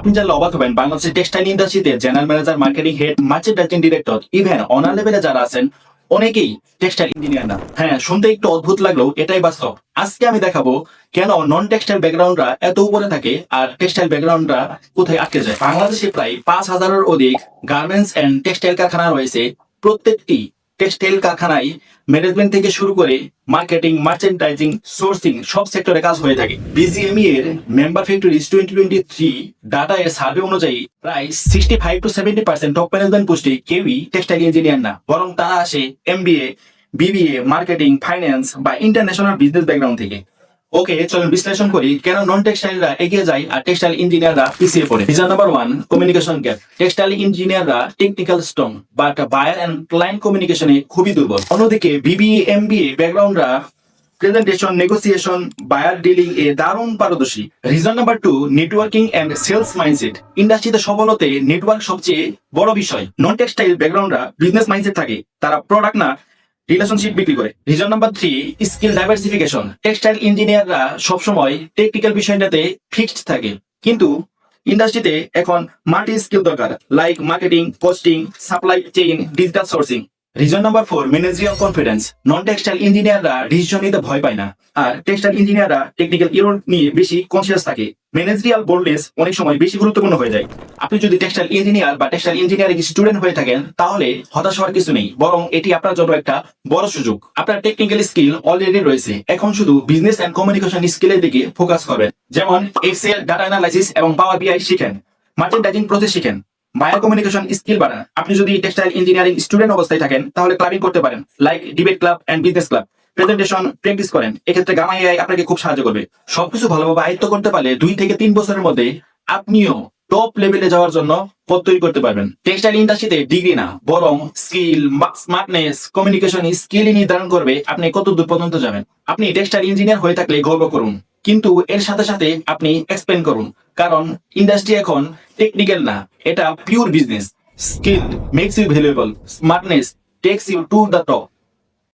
আপনি জানলে অবাক হবেন, বাংলাদেশের টেক্সটাইল ইন্ডাস্ট্রিতে general manager marketing head merchandising director even owner লেভেলে যারা আছেন, অনেকেই টেক্সটাইল ইঞ্জিনিয়ার না। হ্যাঁ শুনতে একটু অদ্ভুত লাগলেও এটাই বাস্তব। আজকে আমি দেখাবো কেন নন টেক্সটাইল ব্যাকগ্রাউন্ডরা এত উপরে থাকে আর টেক্সটাইল ব্যাকগ্রাউন্ডরা কোথায় আটকে যায়। বাংলাদেশে প্রায় পাঁচ হাজারের অধিক গার্মেন্টস এন্ড টেক্সটাইল কারখানা রয়েছে প্রত্যেকটি টেক্সটাইল কারখানায় ম্যানেজমেন্ট থেকে শুরু করে মার্কেটিং মার্চেন্টাইজিং সোর্সিং সব সেক্টরে কাজ হয়ে থাকে। বিজিএমই এর member factories twenty twenty three data এর সার্ভে অনুযায়ী প্রায় sixty five to seventy percent top management পোস্টে কেউই টেক্সটাইল ইঞ্জিনিয়ার না, বরং তারা আসে এমবিএ বিবিএ মার্কেটিং ফাইন্যান্স বা ইন্টারন্যাশনাল বিজনেস ব্যাকগ্রাউন্ড থেকে। ওকে চলুন বিশ্লেষণ করি। কেন নন টেক্সটাইলরা এগিয়ে যায় আর টেক্সটাইল ইঞ্জিনিয়াররা পিছিয়ে পড়ে? Reason number one communication gap textile ইঞ্জিনিয়াররা technical strong but buyer and client কমিউনিকেশনে খুবই দুর্বল। অন্যদিকে বিবিএ এমবিএ ব্যাকগ্রাউন্ডরা প্রেজেন্টেশন নেগোসিয়েশন বায়ার ডিলিং এ দারুণ পারদর্শী। Reason number two networking and sales mindset ইন্ডাস্ট্রিতে সফল হতে নেটওয়ার্ক সবচেয়ে বড় বিষয়। নন টেক্সটাইল ব্যাকগ্রাউন্ডরা বিজনেস মাইন্ডসেট থাকে। তারা প্রোডাক্ট না রিলেশনশিপ বিক্রি করে। Reason number three skill diversification textile ইঞ্জিনিয়াররা সবসময় টেকনিক্যাল বিষয়টাতে ফিক্সড থাকে। কিন্তু ইন্ডাস্ট্রিতে এখন মাল্টি স্কিল দরকার like marketing costing supply chain digital sourcing reason number four managerial confidence non textile ইঞ্জিনিয়াররা ডিসিশন নিতে ভয় পায় না। আর টেক্সটাইল ইঞ্জিনিয়াররা টেকনিক্যাল ইরোর নিয়ে বেশি কনসিয়াস থাকে। ম্যানেজারিয়াল বোল্ডনেস অনেক সময় বেশি গুরুত্বপূর্ণ হয়ে যায়। আপনি যদি টেক্সটাইল ইঞ্জিনিয়ার বা টেক্সটাইল ইঞ্জিনিয়ারিং স্টুডেন্ট হয়ে থাকেন, তাহলে হতাশ হওয়ার কিছু নেই। বরং এটি আপনার জন্য একটা বড় সুযোগ। আপনার টেকনিক্যাল স্কিল অলরেডি রয়েছে। এখন শুধু বিজনেস অ্যান্ড কমিউনিকেশন স্কিলের দিকে ফোকাস করবেন। যেমন এক্সেল ডাটা অ্যানালাইসিস এবং পাওয়ার বিআই শিখেন। মার্চেন্টাইজিং প্রসেস শিখেন। বায়ার কমিউনিকেশন স্কিল বাড়ান। আপনি যদি টেক্সটাইল ইঞ্জিনিয়ারিং স্টুডেন্ট অবস্থায় থাকেন, তাহলে ক্লাবিং করতে পারেন। Like debate club and business club presentation practice করেন। এক্ষেত্রে গামা এআই আপনাকে খুব সাহায্য করবে। সবকিছু ভালোভাবে আয়ত্ত করতে পারলে দুই থেকে তিন বছরের মধ্যে আপনিও টপ লেভেলে যাওয়ার জন্য পথ তৈরি করতে পারবেন। টেক্সটাইল ইন্ডাস্ট্রিতে ডিগ্রি না, বরং স্কিল স্মার্টনেস কমিউনিকেশন স্কিলই নির্ধারণ করবে। আপনি কত দূর পর্যন্ত যাবেন। আপনি টেক্সটাইল ইঞ্জিনিয়ার হয়ে থাকলে গর্ব করুন। কিন্তু এর সাথে সাথে আপনি এক্সপ্লেন করুন। কারণ ইন্ডাস্ট্রি এখন টেকনিক্যাল না, এটা pure business skill makes you valuable smartness takes you to the top